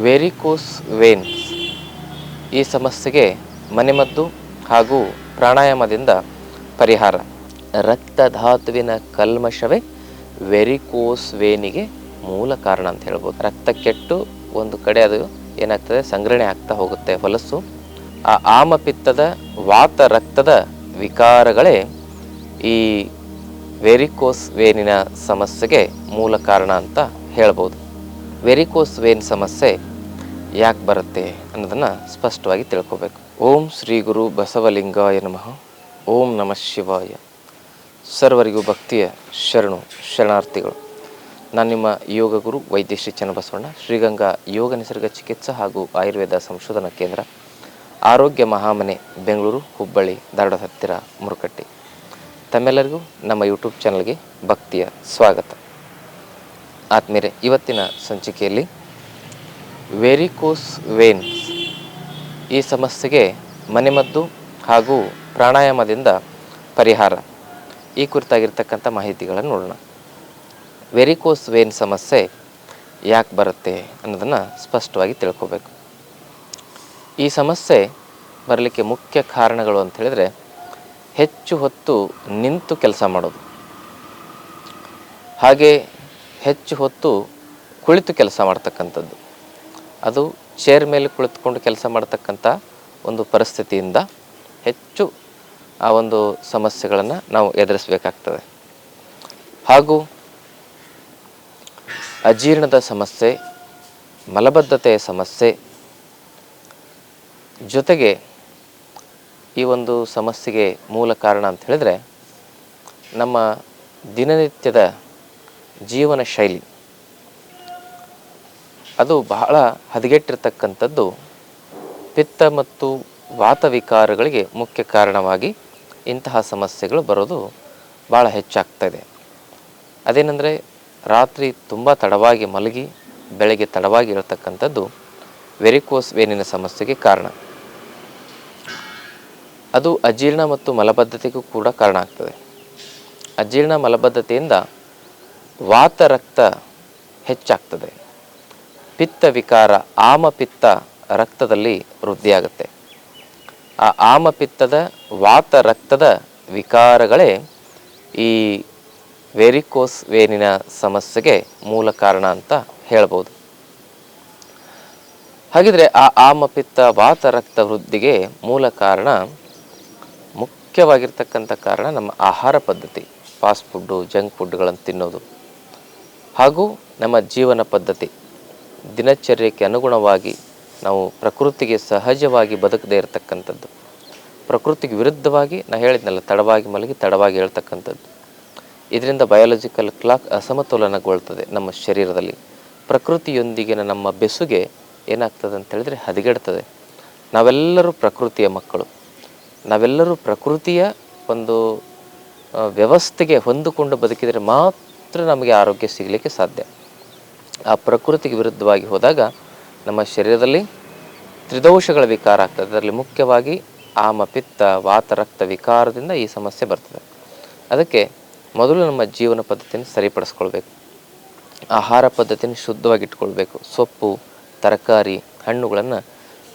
Varicose veins ಈ ಸಮಸ್ಯೆಗೆ ಮನೆಮದ್ದು ಹಾಗೂ ಪ್ರಾಣಾಯಾಮದಿಂದ ಪರಿಹಾರ. ರಕ್ತಧಾತುವಿನ ಕಲ್ಮಶವೇ ವೆರಿಕೋಸ್ ವೇನಿಗೆ ಮೂಲ ಕಾರಣ ಅಂತ ಹೇಳ್ಬೋದು. ರಕ್ತ ಕೆಟ್ಟು ಒಂದು ಕಡೆ ಅದು ಏನಾಗ್ತದೆ? ಸಂಗ್ರಹಣೆ ಆಗ್ತಾ ಹೋಗುತ್ತೆ. ಹೊಲಸು. ಆ ಆಮಪಿತ್ತದ ವಾತ ರಕ್ತದ ವಿಕಾರಗಳೇ ಈ ವೆರಿಕೋಸ್ ವೇನಿನ ಸಮಸ್ಯೆಗೆ ಮೂಲ ಕಾರಣ ಅಂತ ಹೇಳ್ಬೋದು. ವೆರಿಕೋಸ್ ವೇನ್ ಸಮಸ್ಯೆ ಯಾಕೆ ಬರುತ್ತೆ ಅನ್ನೋದನ್ನು ಸ್ಪಷ್ಟವಾಗಿ ತಿಳ್ಕೋಬೇಕು. ಓಂ ಶ್ರೀ ಗುರು ಬಸವಲಿಂಗಾಯ ನಮಃ. ಓಂ ನಮಃ ಶಿವಾಯ. ಸರ್ವರಿಗೂ ಭಕ್ತಿಯ ಶರಣು, ಶರಣಾರ್ಥಿಗಳು. ನಾನು ನಿಮ್ಮ ಯೋಗ ಗುರು ವೈದ್ಯ ಶ್ರೀ ಚನ್ನಬಸವಣ್ಣ, ಶ್ರೀಗಂಗಾ ಯೋಗ ನಿಸರ್ಗ ಚಿಕಿತ್ಸಾ ಹಾಗೂ ಆಯುರ್ವೇದ ಸಂಶೋಧನಾ ಕೇಂದ್ರ, ಆರೋಗ್ಯ ಮಹಾಮನೆ, ಬೆಂಗಳೂರು, ಹುಬ್ಬಳ್ಳಿ, ಧಾರವಾಡ ಹತ್ತಿರ ಮುರುಕಟ್ಟಿ. ತಮ್ಮೆಲ್ಲರಿಗೂ ನಮ್ಮ ಯೂಟ್ಯೂಬ್ ಚಾನಲ್ಗೆ ಭಕ್ತಿಯ ಸ್ವಾಗತ. ಆದ್ಮೇಲೆ ಇವತ್ತಿನ ಸಂಚಿಕೆಯಲ್ಲಿ ವೆರಿಕೋಸ್ ವೇನ್ಸ್ ಈ ಸಮಸ್ಯೆಗೆ ಮನೆಮದ್ದು ಹಾಗೂ ಪ್ರಾಣಾಯಾಮದಿಂದ ಪರಿಹಾರ. ಈ ಕುರಿತಾಗಿರ್ತಕ್ಕಂಥ ಮಾಹಿತಿಗಳನ್ನು ನೋಡೋಣ. ವೆರಿಕೋಸ್ ವೇನ್ ಸಮಸ್ಯೆ ಯಾಕೆ ಬರುತ್ತೆ ಅನ್ನೋದನ್ನು ಸ್ಪಷ್ಟವಾಗಿ ತಿಳ್ಕೋಬೇಕು. ಈ ಸಮಸ್ಯೆ ಬರಲಿಕ್ಕೆ ಮುಖ್ಯ ಕಾರಣಗಳು ಅಂತ ಹೇಳಿದರೆ, ಹೆಚ್ಚು ಹೊತ್ತು ನಿಂತು ಕೆಲಸ ಮಾಡೋದು. ಹಾಗೆ ಹೆಚ್ಚು ಹೊತ್ತು ಕುಳಿತು ಕೆಲಸ ಮಾಡ್ತಕ್ಕಂಥದ್ದು. ಅದು ಚೇರ್ ಮೇಲೆ ಕುಳಿತುಕೊಂಡು ಕೆಲಸ ಮಾಡ್ತಕ್ಕಂಥ ಒಂದು ಪರಿಸ್ಥಿತಿಯಿಂದ ಹೆಚ್ಚು ಆ ಒಂದು ಸಮಸ್ಯೆಗಳನ್ನು ನಾವು ಎದುರಿಸಬೇಕಾಗ್ತದೆ. ಹಾಗೂ ಅಜೀರ್ಣದ ಸಮಸ್ಯೆ, ಮಲಬದ್ಧತೆಯ ಸಮಸ್ಯೆ ಜೊತೆಗೆ ಈ ಒಂದು ಸಮಸ್ಯೆಗೆ ಮೂಲ ಕಾರಣ ಅಂತ ಹೇಳಿದರೆ ನಮ್ಮ ದಿನನಿತ್ಯದ ಜೀವನ ಶೈಲಿ. ಅದು ಬಹಳ ಹದಗೆಟ್ಟಿರ್ತಕ್ಕಂಥದ್ದು ಪಿತ್ತ ಮತ್ತು ವಾತವಿಕಾರಗಳಿಗೆ ಮುಖ್ಯ ಕಾರಣವಾಗಿ ಇಂತಹ ಸಮಸ್ಯೆಗಳು ಬರೋದು ಭಾಳ ಹೆಚ್ಚಾಗ್ತಾ ಇದೆ. ಅದೇನೆಂದರೆ ರಾತ್ರಿ ತುಂಬ ತಡವಾಗಿ ಮಲಗಿ, ಬೆಳಗ್ಗೆ ತಡವಾಗಿ ಇರತಕ್ಕಂಥದ್ದು ವೆರಿಕೋಸ್ ವೇನಿನ ಸಮಸ್ಯೆಗೆ ಕಾರಣ. ಅದು ಅಜೀರ್ಣ ಮತ್ತು ಮಲಬದ್ಧತೆಗೂ ಕೂಡ ಕಾರಣ ಆಗ್ತದೆ. ಅಜೀರ್ಣ ಮಲಬದ್ಧತೆಯಿಂದ ವಾತ ರಕ್ತ ಹೆಚ್ಚಾಗ್ತದೆ. ಪಿತ್ತ ವಿಕಾರ ಆಮಪಿತ್ತ ರಕ್ತದಲ್ಲಿ ವೃದ್ಧಿಯಾಗುತ್ತೆ. ಆ ಆಮಪಿತ್ತದ ವಾತ ರಕ್ತದ ವಿಕಾರಗಳೇ ಈ ವೆರಿಕೋಸ್ ವೇನಿನ ಸಮಸ್ಯೆಗೆ ಮೂಲ ಕಾರಣ ಅಂತ ಹೇಳ್ಬೋದು. ಹಾಗಿದ್ರೆ ಆ ಆಮಪಿತ್ತ ವಾತ ರಕ್ತ ವೃದ್ಧಿಗೆ ಮೂಲ ಕಾರಣ ಮುಖ್ಯವಾಗಿರ್ತಕ್ಕಂಥ ಕಾರಣ ನಮ್ಮ ಆಹಾರ ಪದ್ಧತಿ. ಫಾಸ್ಟ್ ಫುಡ್ಡು, ಜಂಕ್ ಫುಡ್ಗಳನ್ನು ತಿನ್ನೋದು. ಹಾಗೂ ನಮ್ಮ ಜೀವನ ಪದ್ಧತಿ ದಿನಚರ್ಯಕ್ಕೆ ಅನುಗುಣವಾಗಿ ನಾವು ಪ್ರಕೃತಿಗೆ ಸಹಜವಾಗಿ ಬದುಕದೇ ಇರತಕ್ಕಂಥದ್ದು. ಪ್ರಕೃತಿಗೆ ವಿರುದ್ಧವಾಗಿ ನಾ ಹೇಳಿದ್ನಲ್ಲ, ತಡವಾಗಿ ಮಲಗಿ ತಡವಾಗಿ ಹೇಳ್ತಕ್ಕಂಥದ್ದು. ಇದರಿಂದ ಬಯಾಲಜಿಕಲ್ ಕ್ಲಾಕ್ ಅಸಮತೋಲನಗೊಳ್ತದೆ ನಮ್ಮ ಶರೀರದಲ್ಲಿ. ಪ್ರಕೃತಿಯೊಂದಿಗಿನ ನಮ್ಮ ಬೆಸುಗೆ ಏನಾಗ್ತದೆ ಅಂತ ಹೇಳಿದ್ರೆ ಹದಗೆಡ್ತದೆ. ನಾವೆಲ್ಲರೂ ಪ್ರಕೃತಿಯ ಮಕ್ಕಳು. ನಾವೆಲ್ಲರೂ ಪ್ರಕೃತಿಯ ಒಂದು ವ್ಯವಸ್ಥೆಗೆ ಹೊಂದಿಕೊಂಡು ಬದುಕಿದರೆ ಮಾತ್ರ ನಮಗೆ ಆರೋಗ್ಯ ಸಿಗಲಿಕ್ಕೆ ಸಾಧ್ಯ. ಆ ಪ್ರಕೃತಿಗೆ ವಿರುದ್ಧವಾಗಿ ಹೋದಾಗ ನಮ್ಮ ಶರೀರದಲ್ಲಿ ತ್ರಿದೋಷಗಳ ವಿಕಾರ ಆಗ್ತದೆ. ಅದರಲ್ಲಿ ಮುಖ್ಯವಾಗಿ ಆಮ ಪಿತ್ತ ವಾತ ರಕ್ತ ವಿಕಾರದಿಂದ ಈ ಸಮಸ್ಯೆ ಬರ್ತದೆ. ಅದಕ್ಕೆ ಮೊದಲು ನಮ್ಮ ಜೀವನ ಪದ್ಧತಿಯನ್ನು ಸರಿಪಡಿಸ್ಕೊಳ್ಬೇಕು. ಆಹಾರ ಪದ್ಧತಿಯನ್ನು ಶುದ್ಧವಾಗಿ ಇಟ್ಕೊಳ್ಬೇಕು. ಸೊಪ್ಪು, ತರಕಾರಿ, ಹಣ್ಣುಗಳನ್ನು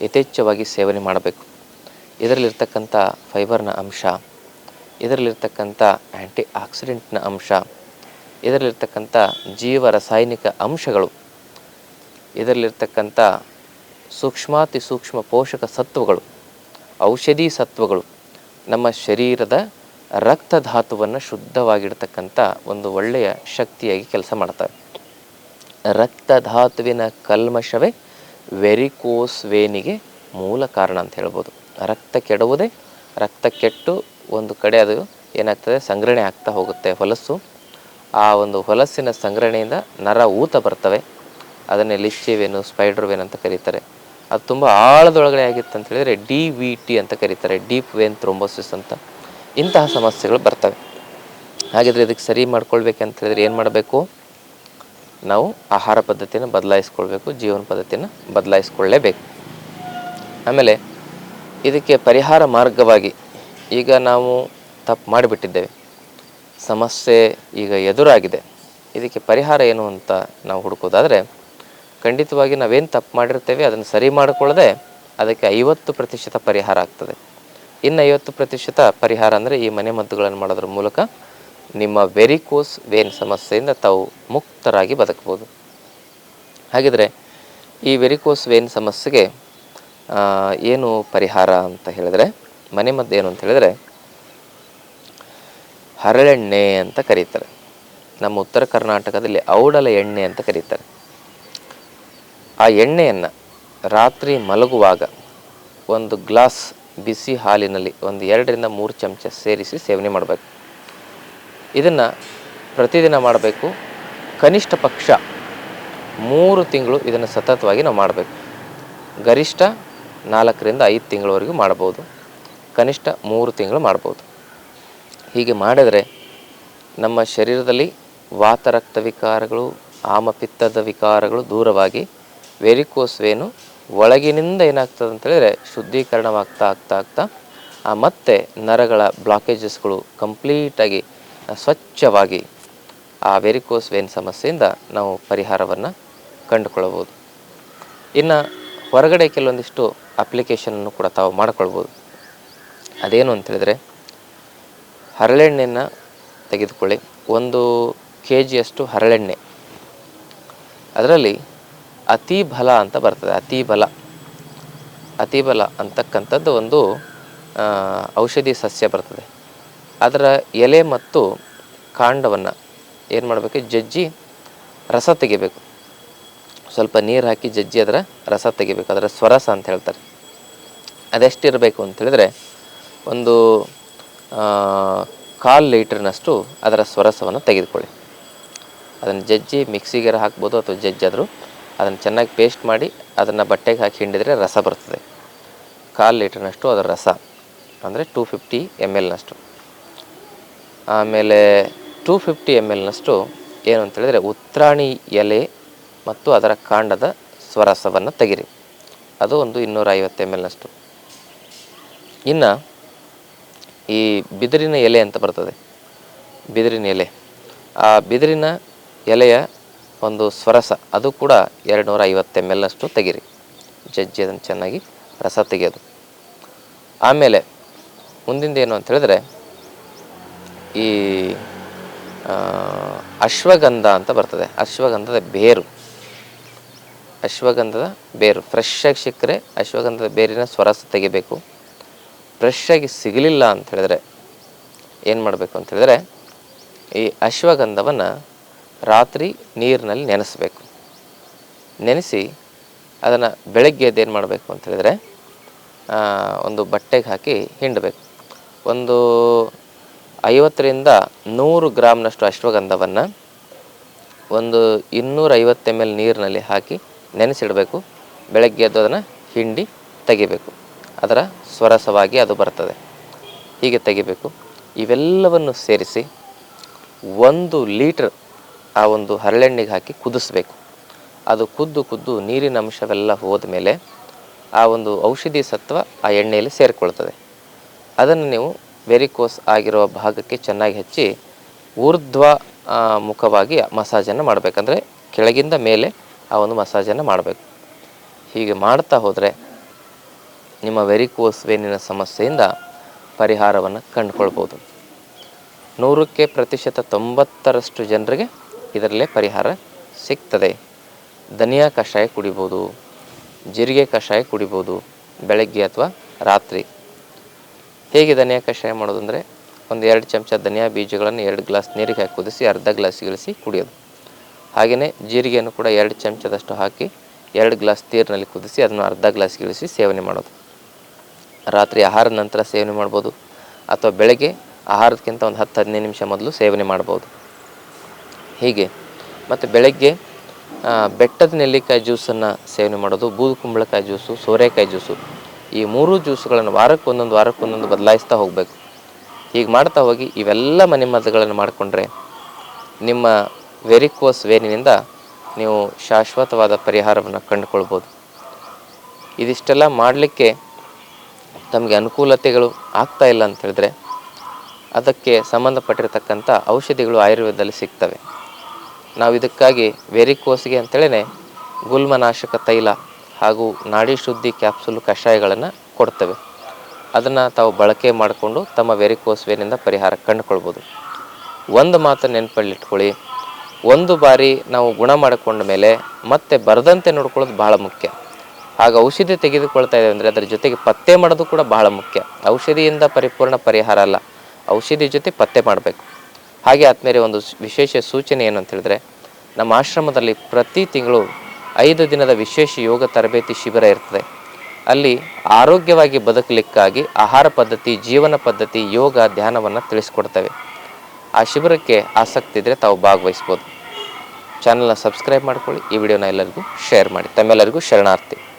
ಯಥೇಚ್ಛವಾಗಿ ಸೇವನೆ ಮಾಡಬೇಕು. ಇದರಲ್ಲಿರ್ತಕ್ಕಂಥ ಫೈಬರ್ನ ಅಂಶ, ಇದರಲ್ಲಿರ್ತಕ್ಕಂಥ ಆ್ಯಂಟಿ ಆಕ್ಸಿಡೆಂಟ್ನ ಅಂಶ ಇದರಲ್ಲಿರ್ತಕ್ಕಂಥ ಜೀವ ರಾಸಾಯನಿಕ ಅಂಶಗಳು, ಇದರಲ್ಲಿರ್ತಕ್ಕಂಥ ಸೂಕ್ಷ್ಮಾತಿ ಸೂಕ್ಷ್ಮ ಪೋಷಕ ಸತ್ವಗಳು, ಔಷಧಿ ಸತ್ವಗಳು, ನಮ್ಮ ಶರೀರದ ರಕ್ತಧಾತುವನ್ನು ಶುದ್ಧವಾಗಿಡ್ತಕ್ಕಂಥ ಒಂದು ಒಳ್ಳೆಯ ಶಕ್ತಿಯಾಗಿ ಕೆಲಸ ಮಾಡ್ತವೆ. ರಕ್ತಧಾತುವಿನ ಕಲ್ಮಶವೇ ವೆರಿಕೋಸ್ ವೇನಿಗೆ ಮೂಲ ಕಾರಣ ಅಂತ ಹೇಳ್ಬೋದು. ರಕ್ತ ಕೆಡುವುದೇ, ರಕ್ತ ಕೆಟ್ಟು ಒಂದು ಕಡೆ ಅದು ಏನಾಗ್ತದೆ, ಸಂಗ್ರಹಣೆ ಆಗ್ತಾ ಹೋಗುತ್ತೆ, ಹೊಲಸು. ಆ ಒಂದು ಹೊಲಸಿನ ಸಂಗ್ರಹಣೆಯಿಂದ ನರ ಊತ ಬರ್ತವೆ. ಅದನ್ನೇ ಲಿಚ್ಚಿ ವೇನು ಸ್ಪೈಡರ್ ವೇನ್ ಅಂತ ಕರೀತಾರೆ. ಅದು ತುಂಬ ಆಳದೊಳಗಡೆ ಆಗಿತ್ತು ಅಂತ ಹೇಳಿದರೆ ಡಿ ವಿ ಟಿ ಅಂತ ಕರೀತಾರೆ. ಡೀಪ್ ವೇನ್ ಥ್ರೋಂಬೋಸಿಸ್ ಅಂತ. ಇಂತಹ ಸಮಸ್ಯೆಗಳು ಬರ್ತವೆ. ಹಾಗಿದ್ರೆ ಇದಕ್ಕೆ ಸರಿ ಮಾಡ್ಕೊಳ್ಬೇಕಂತ ಹೇಳಿದ್ರೆ ಏನು ಮಾಡಬೇಕು? ನಾವು ಆಹಾರ ಪದ್ಧತಿಯನ್ನ ಬದಲಾಯಿಸ್ಕೊಳ್ಬೇಕು, ಜೀವನ ಪದ್ಧತಿಯನ್ನ ಬದಲಾಯಿಸ್ಕೊಳ್ಳೇಬೇಕು ಆಮೇಲೆ ಇದಕ್ಕೆ ಪರಿಹಾರ ಮಾರ್ಗವಾಗಿ ಈಗ ನಾವು ತಪ್ಪು ಮಾಡಿಬಿಟ್ಟಿದ್ದೇವೆ. ಸಮಸ್ಯೆ ಈಗ ಎದುರಾಗಿದೆ. ಇದಕ್ಕೆ ಪರಿಹಾರ ಏನು ಅಂತ ನಾವು ಹುಡುಕೋದಾದರೆ ಖಂಡಿತವಾಗಿ ನಾವೇನು ತಪ್ಪು ಮಾಡಿರ್ತೇವೆ ಅದನ್ನು ಸರಿ ಮಾಡಿಕೊಳ್ಳದೆ ಅದಕ್ಕೆ ಐವತ್ತು ಪ್ರತಿಶತ ಪರಿಹಾರ ಆಗ್ತದೆ. ಇನ್ನು ಐವತ್ತು ಪ್ರತಿಶತ ಪರಿಹಾರ ಅಂದರೆ ಈ ಮನೆ ಮದ್ದುಗಳನ್ನು ಮಾಡೋದ್ರ ಮೂಲಕ ನಿಮ್ಮ ವೆರಿಕೋಸ್ ವೇನ್ ಸಮಸ್ಯೆಯಿಂದ ತಾವು ಮುಕ್ತರಾಗಿ ಬದುಕ್ಬೋದು ಹಾಗಿದ್ರೆ ಈ ವೆರಿಕೋಸ್ ವೇನ್ ಸಮಸ್ಯೆಗೆ ಏನು ಪರಿಹಾರ ಅಂತ ಹೇಳಿದ್ರೆ, ಮನೆ ಮದ್ದು ಏನು ಅಂತ ಹೇಳಿದ್ರೆ ಹರಳೆಣ್ಣೆ ಅಂತ ಕರೀತಾರೆ. ನಮ್ಮ ಉತ್ತರ ಕರ್ನಾಟಕದಲ್ಲಿ ಔಡಲ ಎಣ್ಣೆ ಅಂತ ಕರೀತಾರೆ. ಆ ಎಣ್ಣೆಯನ್ನು ರಾತ್ರಿ ಮಲಗುವಾಗ ಒಂದು ಗ್ಲಾಸ್ ಬಿಸಿ ಹಾಲಿನಲ್ಲಿ ಒಂದು ಎರಡರಿಂದ ಮೂರು ಚಮಚ ಸೇರಿಸಿ ಸೇವನೆ ಮಾಡಬೇಕು. ಇದನ್ನು ಪ್ರತಿದಿನ ಮಾಡಬೇಕು. ಕನಿಷ್ಠ ಪಕ್ಷ ಮೂರು ತಿಂಗಳು ಇದನ್ನು ಸತತವಾಗಿ ನಾವು ಮಾಡಬೇಕು. ಗರಿಷ್ಠ ನಾಲ್ಕರಿಂದ ಐದು ತಿಂಗಳವರೆಗೂ ಮಾಡ್ಬೋದು. ಕನಿಷ್ಠ ಮೂರು ತಿಂಗಳು ಮಾಡ್ಬೋದು. ಹೀಗೆ ಮಾಡಿದರೆ ನಮ್ಮ ಶರೀರದಲ್ಲಿ ವಾತರಕ್ತ ವಿಕಾರಗಳು ಆಮಪಿತ್ತದ ವಿಕಾರಗಳು ದೂರವಾಗಿ ವೆರಿಕೋಸ್ ವೇನು ಒಳಗಿನಿಂದ ಏನಾಗ್ತದೆ ಅಂತೇಳಿದರೆ ಶುದ್ಧೀಕರಣವಾಗ್ತಾ ಆಗ್ತಾ ಆಗ್ತಾ, ಆ ಮತ್ತೆ ನರಗಳ ಬ್ಲಾಕೇಜಸ್ಗಳು ಕಂಪ್ಲೀಟಾಗಿ ಸ್ವಚ್ಛವಾಗಿ ಆ ವೆರಿಕೋಸ್ ವೇನ್ ಸಮಸ್ಯೆಯಿಂದ ನಾವು ಪರಿಹಾರವನ್ನು ಕಂಡುಕೊಳ್ಳಬಹುದು. ಇನ್ನು ಹೊರಗಡೆ ಕೆಲವೊಂದಿಷ್ಟು ಅಪ್ಲಿಕೇಶನನ್ನು ಕೂಡ ತಾವು ಮಾಡಿಕೊಳ್ಬೋದು ಅದೇನು ಅಂತ ಹೇಳಿದ್ರೆ ಹರಳೆಣ್ಣೆಯನ್ನು ತೆಗೆದುಕೊಳ್ಳಿ. ಒಂದು ಕೆ ಜಿಯಷ್ಟು ಹರಳೆಣ್ಣೆ. ಅದರಲ್ಲಿ ಅತಿ ಬಲ ಅಂತ ಬರ್ತದೆ ಅತಿ ಬಲ ಅತಿ ಬಲ ಅಂತಕ್ಕಂಥದ್ದು ಒಂದು ಔಷಧಿ ಸಸ್ಯ ಬರ್ತದೆ. ಅದರ ಎಲೆ ಮತ್ತು ಕಾಂಡವನ್ನು ಏನು ಮಾಡಬೇಕು? ಜಜ್ಜಿ ರಸ ತೆಗಿಬೇಕು. ಸ್ವಲ್ಪ ನೀರು ಹಾಕಿ ಜಜ್ಜಿ ಅದರ ರಸ ತೆಗಿಬೇಕು, ಅದರ ಸ್ವರಸ ಅಂತ ಹೇಳ್ತಾರೆ. ಅದೆಷ್ಟಿರಬೇಕು ಅಂತ ಹೇಳಿದ್ರೆ, ಒಂದು ಕಾಲು ಲೀಟ್ರ್ನಷ್ಟು ಅದರ ಸ್ವರಸವನ್ನು ತೆಗೆದುಕೊಳ್ಳಿ. ಅದನ್ನು ಜಜ್ಜಿ ಮಿಕ್ಸಿಗೆರ ಹಾಕ್ಬೋದು ಅಥವಾ ಜಜ್ಜಾದರೂ ಅದನ್ನು ಚೆನ್ನಾಗಿ ಪೇಸ್ಟ್ ಮಾಡಿ ಅದನ್ನು ಬಟ್ಟೆಗೆ ಹಾಕಿ ಹಿಂಡಿದರೆ ರಸ ಬರ್ತದೆ. ಕಾಲು ಲೀಟ್ರ್ನಷ್ಟು ಅದರ ರಸ, ಅಂದರೆ ಟೂ ಫಿಫ್ಟಿ ಎಂ ಎಲ್ನಷ್ಟು ಆಮೇಲೆ ಟೂ ಫಿಫ್ಟಿ ಎಂ ಎಲ್ನಷ್ಟು ಏನು ಅಂತೇಳಿದರೆ ಉತ್ರಾಣಿ ಎಲೆ ಮತ್ತು ಅದರ ಕಾಂಡದ ಸ್ವರಸವನ್ನು ತೆಗಿರಿ ಅದು ಒಂದು ಇನ್ನೂರ ಐವತ್ತು ಎಂ ಎಲ್ನಷ್ಟು ಇನ್ನು ಈ ಬಿದಿರಿನ ಎಲೆ ಅಂತ ಬರ್ತದೆ. ಬಿದಿರಿನ ಎಲೆ. ಆ ಬಿದಿರಿನ ಎಲೆಯ ಒಂದು ಸ್ವರಸ, ಅದು ಕೂಡ ಎರಡು ನೂರ ಐವತ್ತು ಎಂ ಎಲ್ನಷ್ಟು ತೆಗೀರಿ. ಜಜ್ಜಿ ಅದನ್ನು ಚೆನ್ನಾಗಿ ರಸ ತೆಗೆಯೋದು. ಆಮೇಲೆ ಮುಂದಿಂದ ಏನು ಅಂತ ಹೇಳಿದ್ರೆ, ಈ ಅಶ್ವಗಂಧ ಅಂತ ಬರ್ತದೆ. ಅಶ್ವಗಂಧದ ಬೇರು. ಅಶ್ವಗಂಧದ ಬೇರು. ಫ್ರೆಶ್ ಆಗಿ ಸಿಕ್ಕರೆ ಅಶ್ವಗಂಧದ ಬೇರಿನ ಸ್ವರಸ ತೆಗಿಬೇಕು. ಫ್ರೆಶ್ ಆಗಿ ಸಿಗಲಿಲ್ಲ ಅಂತ ಹೇಳಿದ್ರೆ ಏನು ಮಾಡಬೇಕು ಅಂತ ಹೇಳಿದ್ರೆ ಈ ಅಶ್ವಗಂಧವನ್ನು ರಾತ್ರಿ ನೀರಿನಲ್ಲಿ ನೆನೆಸಬೇಕು. ನೆನೆಸಿ ಅದನ್ನು ಬೆಳಗ್ಗೆ ಏನು ಮಾಡಬೇಕು ಅಂತ ಹೇಳಿದ್ರೆ ಒಂದು ಬಟ್ಟೆಗೆ ಹಾಕಿ ಹಿಂಡಬೇಕು. ಒಂದು ಐವತ್ತರಿಂದ ನೂರು ಗ್ರಾಮ್ನಷ್ಟು ಅಶ್ವಗಂಧವನ್ನು ಒಂದು ಇನ್ನೂರ ಐವತ್ತು ಎಂ ಎಲ್ ನೀರಿನಲ್ಲಿ ಹಾಕಿ ನೆನೆಸಿಡಬೇಕು. ಬೆಳಗ್ಗೆ ಎದ್ದು ಅದನ್ನು ಹಿಂಡಿ ತೆಗಿಬೇಕು. ಅದರ ಸ್ವರಸವಾಗಿ ಅದು ಬರ್ತದೆ. ಹೀಗೆ ತೆಗಿಬೇಕು. ಇವೆಲ್ಲವನ್ನು ಸೇರಿಸಿ ಒಂದು ಲೀಟ್ರ್ ಆ ಒಂದು ಹರಳೆಣ್ಣೆಗೆ ಹಾಕಿ ಕುದಿಸ್ಬೇಕು. ಅದು ಕುದ್ದು ಕುದ್ದು ನೀರಿನ ಅಂಶವೆಲ್ಲ ಹೋದ ಮೇಲೆ ಆ ಒಂದು ಔಷಧಿ ಸತ್ವ ಆ ಎಣ್ಣೆಯಲ್ಲಿ ಸೇರಿಕೊಳ್ತದೆ. ಅದನ್ನು ನೀವು ವೆರಿಕೋಸ್ ಆಗಿರುವ ಭಾಗಕ್ಕೆ ಚೆನ್ನಾಗಿ ಹಚ್ಚಿ ಊರ್ಧ್ವ ಮುಖವಾಗಿ ಮಸಾಜನ್ನು ಮಾಡಬೇಕಂದ್ರೆ ಕೆಳಗಿಂದ ಮೇಲೆ ಆ ಒಂದು ಮಸಾಜನ್ನು ಮಾಡಬೇಕು. ಹೀಗೆ ಮಾಡ್ತಾ ಹೋದರೆ ನಿಮ್ಮ ವೆರಿಕೋಸ್ ವೇನಿನ ಸಮಸ್ಯೆಯಿಂದ ಪರಿಹಾರವನ್ನು ಕಂಡುಕೊಳ್ಬೋದು. ನೂರಕ್ಕೆ ಪ್ರತಿಶತ ತೊಂಬತ್ತರಷ್ಟು ಜನರಿಗೆ ಇದರಲ್ಲೇ ಪರಿಹಾರ ಸಿಗ್ತದೆ. ಧನಿಯಾ ಕಷಾಯ ಕುಡಿಬೋದು, ಜೀರಿಗೆ ಕಷಾಯ ಕುಡಿಬೋದು, ಬೆಳಗ್ಗೆ ಅಥವಾ ರಾತ್ರಿ. ಹೇಗೆ ಧನಿಯಾ ಕಷಾಯ ಮಾಡೋದು ಅಂದರೆ ಒಂದು ಎರಡು ಚಮಚ ಧನಿಯಾ ಬೀಜಗಳನ್ನು ಎರಡು ಗ್ಲಾಸ್ ನೀರಿಗೆ ಹಾಕಿ ಕುದಿಸಿ ಅರ್ಧ ಗ್ಲಾಸ್ ಇಳಿಸಿ ಕುಡಿಯೋದು. ಹಾಗೆಯೇ ಜೀರಿಗೆಯನ್ನು ಕೂಡ ಎರಡು ಚಮಚದಷ್ಟು ಹಾಕಿ ಎರಡು ಗ್ಲಾಸ್ ನೀರಿನಲ್ಲಿ ಕುದಿಸಿ ಅದನ್ನು ಅರ್ಧ ಗ್ಲಾಸ್ ಇಳಿಸಿ ಸೇವನೆ ಮಾಡೋದು. ರಾತ್ರಿ ಆಹಾರದ ನಂತರ ಸೇವನೆ ಮಾಡ್ಬೋದು ಅಥವಾ ಬೆಳಗ್ಗೆ ಆಹಾರಕ್ಕಿಂತ ಒಂದು ಹತ್ತು, ಹದಿನೈದು ನಿಮಿಷ ಮೊದಲು ಸೇವನೆ ಮಾಡ್ಬೋದು. ಹೀಗೆ ಮತ್ತು ಬೆಳಗ್ಗೆ ಬೆಟ್ಟದ ನೆಲ್ಲಿಕಾಯಿ ಜ್ಯೂಸನ್ನು ಸೇವನೆ ಮಾಡೋದು, ಬೂದು ಕುಂಬಳಕಾಯಿ ಜ್ಯೂಸು, ಸೋರೆಕಾಯಿ ಜ್ಯೂಸು, ಈ ಮೂರು ಜ್ಯೂಸುಗಳನ್ನು ವಾರಕ್ಕೆ ಒಂದೊಂದು ವಾರಕ್ಕೆ ಒಂದೊಂದು ಬದಲಾಯಿಸ್ತಾ ಹೋಗಬೇಕು. ಹೀಗೆ ಮಾಡ್ತಾ ಹೋಗಿ ಇವೆಲ್ಲ ಮನೆಮದ್ದುಗಳನ್ನು ಮಾಡಿಕೊಂಡ್ರೆ ನಿಮ್ಮ ವೆರಿಕೋಸ್ ವೇನಿನಿಂದ ನೀವು ಶಾಶ್ವತವಾದ ಪರಿಹಾರವನ್ನು ಕಂಡುಕೊಳ್ಬೋದು. ಇದಿಷ್ಟೆಲ್ಲ ಮಾಡಲಿಕ್ಕೆ ತಮಗೆ ಅನುಕೂಲತೆಗಳು ಆಗ್ತಾ ಇಲ್ಲ ಅಂತ ಹೇಳಿದ್ರೆ ಅದಕ್ಕೆ ಸಂಬಂಧಪಟ್ಟಿರತಕ್ಕಂಥ ಔಷಧಿಗಳು ಆಯುರ್ವೇದದಲ್ಲಿ ಸಿಗ್ತವೆ. ನಾವು ಇದಕ್ಕಾಗಿ ವೆರಿಕೋಸ್ಗೆ ಅಂತೇಳೇ ಗುಲ್ಮನಾಶಕ ತೈಲ ಹಾಗೂ ನಾಡಿ ಶುದ್ಧಿ ಕ್ಯಾಪ್ಸುಲ್ ಕಷಾಯಗಳನ್ನು ಕೊಡ್ತವೆ. ಅದನ್ನು ತಾವು ಬಳಕೆ ಮಾಡಿಕೊಂಡು ತಮ್ಮ ವೆರಿಕೋಸ್ವೇನಿಂದ ಪರಿಹಾರ ಕಂಡುಕೊಳ್ಬೋದು. ಒಂದು ಮಾತು ನೆನಪಲ್ಲಿಟ್ಕೊಳ್ಳಿ. ಒಂದು ಬಾರಿ ನಾವು ಗುಣ ಮಾಡಿಕೊಂಡ ಮೇಲೆ ಮತ್ತೆ ಬರದಂತೆ ನೋಡ್ಕೊಳ್ಳೋದು ಭಾಳ ಮುಖ್ಯ. ಆಗ ಔಷಧಿ ತೆಗೆದುಕೊಳ್ತಾ ಇದ್ದೇವೆ ಅಂದರೆ ಅದರ ಜೊತೆಗೆ ಪತ್ತೆ ಮಾಡೋದು ಕೂಡ ಬಹಳ ಮುಖ್ಯ. ಔಷಧಿಯಿಂದ ಪರಿಪೂರ್ಣ ಪರಿಹಾರ ಅಲ್ಲ, ಔಷಧಿ ಜೊತೆ ಪತ್ತೆ ಮಾಡಬೇಕು. ಹಾಗೆ ಆದ್ಮೇಲೆ ಒಂದು ವಿಶೇಷ ಸೂಚನೆ ಏನು ಅಂತ ಹೇಳಿದ್ರೆ, ನಮ್ಮ ಆಶ್ರಮದಲ್ಲಿ ಪ್ರತಿ ತಿಂಗಳು ಐದು ದಿನದ ವಿಶೇಷ ಯೋಗ ತರಬೇತಿ ಶಿಬಿರ ಇರ್ತದೆ. ಅಲ್ಲಿ ಆರೋಗ್ಯವಾಗಿ ಬದುಕಲಿಕ್ಕಾಗಿ ಆಹಾರ ಪದ್ಧತಿ, ಜೀವನ ಪದ್ಧತಿ, ಯೋಗ, ಧ್ಯಾನವನ್ನು ತಿಳಿಸ್ಕೊಡ್ತೇವೆ. ಆ ಶಿಬಿರಕ್ಕೆ ಆಸಕ್ತಿ ಇದ್ದರೆ ತಾವು ಭಾಗವಹಿಸ್ಬೋದು. ಚಾನಲ್ನ ಸಬ್ಸ್ಕ್ರೈಬ್ ಮಾಡ್ಕೊಳ್ಳಿ, ಈ ವಿಡಿಯೋನ ಎಲ್ಲರಿಗೂ ಶೇರ್ ಮಾಡಿ. ತಮ್ಮೆಲ್ಲರಿಗೂ ಶರಣಾರ್ಥಿ.